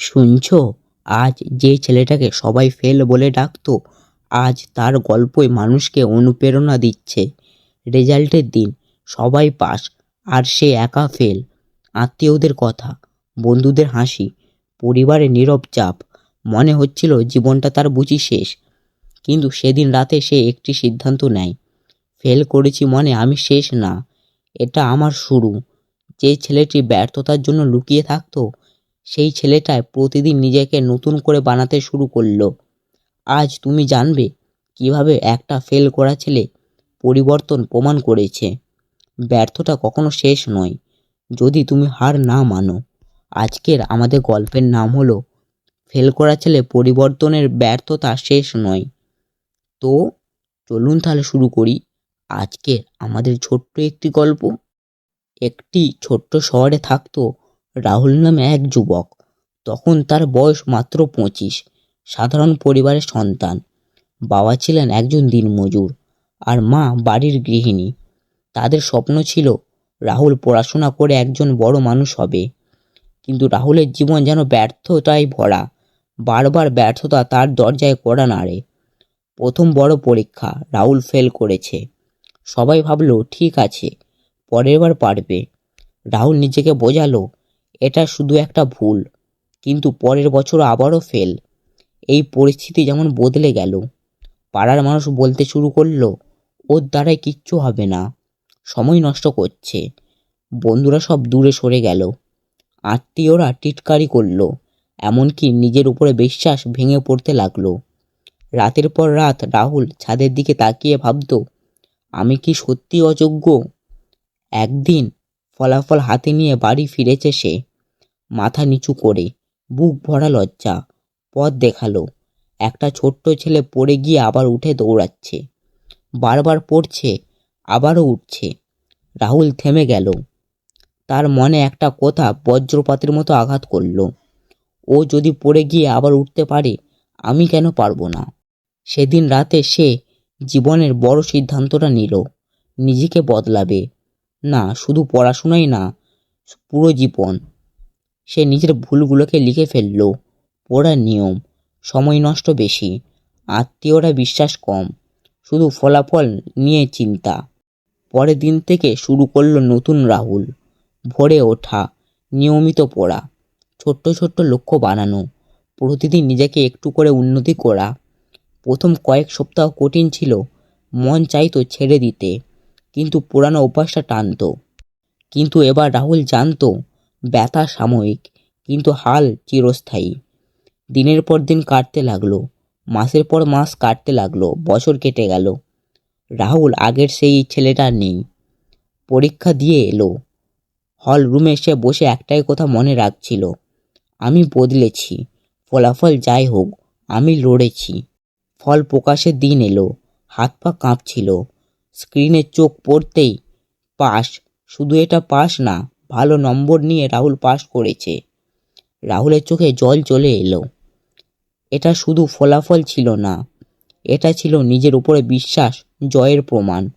শুনছো? আজ যে ছেলেটাকে সবাই ফেল বলে ডাকতো, আজ তার গল্পই মানুষকে অনুপ্রেরণা দিচ্ছে। রেজাল্টের দিন, সবাই পাস, আর সে একা ফেল। আত্মীয়দের কথা, বন্ধুদের হাসি, পরিবারে নীরব চাপ, মনে হচ্ছিল জীবনটা তার বুঝি শেষ। কিন্তু সেদিন রাতে সে একটি সিদ্ধান্ত নেয়। ফেল করেছি মনে আমি শেষ না, এটা আমার শুরু। যে ছেলেটি ব্যর্থতার জন্য লুকিয়ে থাকতো সেই ছেলেটায় প্রতিদিন নিজেকে নতুন করে বানাতে শুরু করল। আজ তুমি জানবে কীভাবে একটা ফেল করা ছেলে পরিবর্তন প্রমাণ করেছে। ব্যর্থতা কখনো শেষ নয়, যদি তুমি হার না মানো। আজকের আমাদের গল্পের নাম হলো, ফেল করা ছেলে পরিবর্তনের ব্যর্থতা শেষ নয়। তো চলুন তাহলে শুরু করি আজকের আমাদের ছোট্ট একটি গল্প। একটি ছোট্ট শহরে থাকতো রাহুল নামে এক যুবক। তখন তার বয়স মাত্র পঁচিশ। সাধারণ পরিবারের সন্তান। বাবা ছিলেন একজন দিনমজুর আর মা বাড়ির গৃহিণী। তাদের স্বপ্ন ছিল রাহুল পড়াশোনা করে একজন বড় মানুষ হবে। কিন্তু রাহুলের জীবন যেন ব্যর্থতায় ভরা। বারবার ব্যর্থতা তার দরজায় কড়া নাড়ে। প্রথম বড় পরীক্ষা রাহুল ফেল করেছে। সবাই ভাবলো, ঠিক আছে, পরের বার পারবে। রাহুল নিজেকে বোঝালো এটা শুধু একটা ভুল। কিন্তু পরের বছর আবারও ফেল এই পরিস্থিতি যেমন বদলে গেল, পাড়ার মানুষ বলতে শুরু করল, ওর দ্বারাই কিচ্ছু হবে না, সময় নষ্ট করছে। বন্ধুরা সব দূরে সরে গেল। আত্মীয়রা টিটকারি করল, এমনকি নিজের উপরে বিশ্বাস ভেঙে পড়তে লাগল। রাতের পর রাত রাহুল ছাদের দিকে তাকিয়ে ভাবতো, আমি কি সত্যি অযোগ্য? একদিন ফলাফল হাতে নিয়ে বাড়ি ফিরেছে সে। মাথা নিচু করে বুক ভরা লজ্জা। পথ দেখাল, একটা ছোট্ট ছেলে পড়ে গিয়ে আবার উঠে দৌড়াচ্ছে। বারবার পড়ছে, আবারও উঠছে। রাহুল থেমে গেল। তার মনে একটা কথা বজ্রপাতের মতো আঘাত করল। ও যদি পড়ে গিয়ে আবার উঠতে পারে, আমি কেন পারব না? সেদিন রাতে সে জীবনের বড় সিদ্ধান্তটা নিল। নিজেকে বদলাবে। না, শুধু পড়াশোনাই না, পুরো জীবন। সে নিজের ভুলগুলোকে লিখে ফেলল। পড়ার নিয়ম, সময় নষ্ট বেশি, আত্মীয়রা বিশ্বাস কম, শুধু ফলাফল নিয়ে চিন্তা। পরের দিন থেকে শুরু করল নতুন রাহুল। ভোরে ওঠা, নিয়মিত পড়া, ছোট্ট ছোট্ট লক্ষ্য বানানো, প্রতিদিন নিজেকে একটু করে উন্নতি করা। প্রথম কয়েক সপ্তাহ কঠিন ছিল, মন চাইতো ছেড়ে দিতে, কিন্তু পুরানো অভ্যাসটা টানতো। কিন্তু এবার রাহুল জানতো ব্যথা সাময়িক, কিন্তু হাল চিরস্থায়ী। দিনের পর দিন কাটতে লাগল, মাসের পর মাস কাটতে লাগল, বছর কেটে গেল। রাহুল, আগের সেই ছেলেটা নেই। পরীক্ষা দিয়ে এলো। হল রুমে সে বসে একটাই কথা মনে রাখছিল, আমি বদলেছি, ফলাফল যাই হোক, আমি লড়েছি। ফল প্রকাশের দিন এলো, হাত পা কাঁপছিল। স্ক্রিনে চোখ পড়তেই, পাস, শুধু এটা পাস না ভালো নম্বর নিয়ে রাহুল পাস করেছে। রাহুলের চোখে জল চলে এলো। এটা শুধু ফলাফল ছিল না, এটা ছিল নিজের উপরে বিশ্বাস, জয়ের প্রমাণ।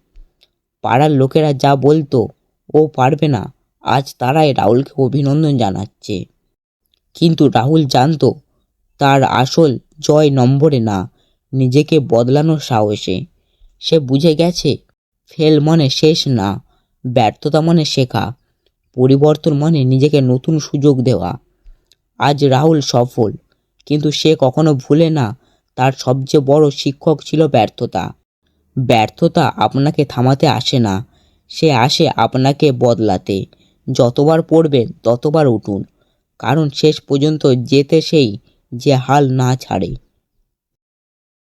পাড়ার লোকেরা যা বলতো, ও পারবে না। আজ তারাই রাহুলকে অভিনন্দন জানাচ্ছে। কিন্তু রাহুল জানতো, তার আসল জয় নম্বরে না, নিজেকে বদলানোর সাহসে। সে বুঝে গেছে, ফেল মনে শেষ না, ব্যর্থতা মনে শেখা। পরিবর্তন মানে নিজেকে নতুন সুযোগ দেওয়া। আজ রাহুল সফল, কিন্তু সে কখনো ভুলে না তার সবচেয়ে বড় শিক্ষক ছিল ব্যর্থতা। ব্যর্থতা আপনাকে থামাতে আসে না, সে আসে আপনাকে বদলাতে। যতবার পড়বেন, ততবার উঠুন, কারণ শেষ পর্যন্ত যেতে সেই যে হাল না ছাড়ে।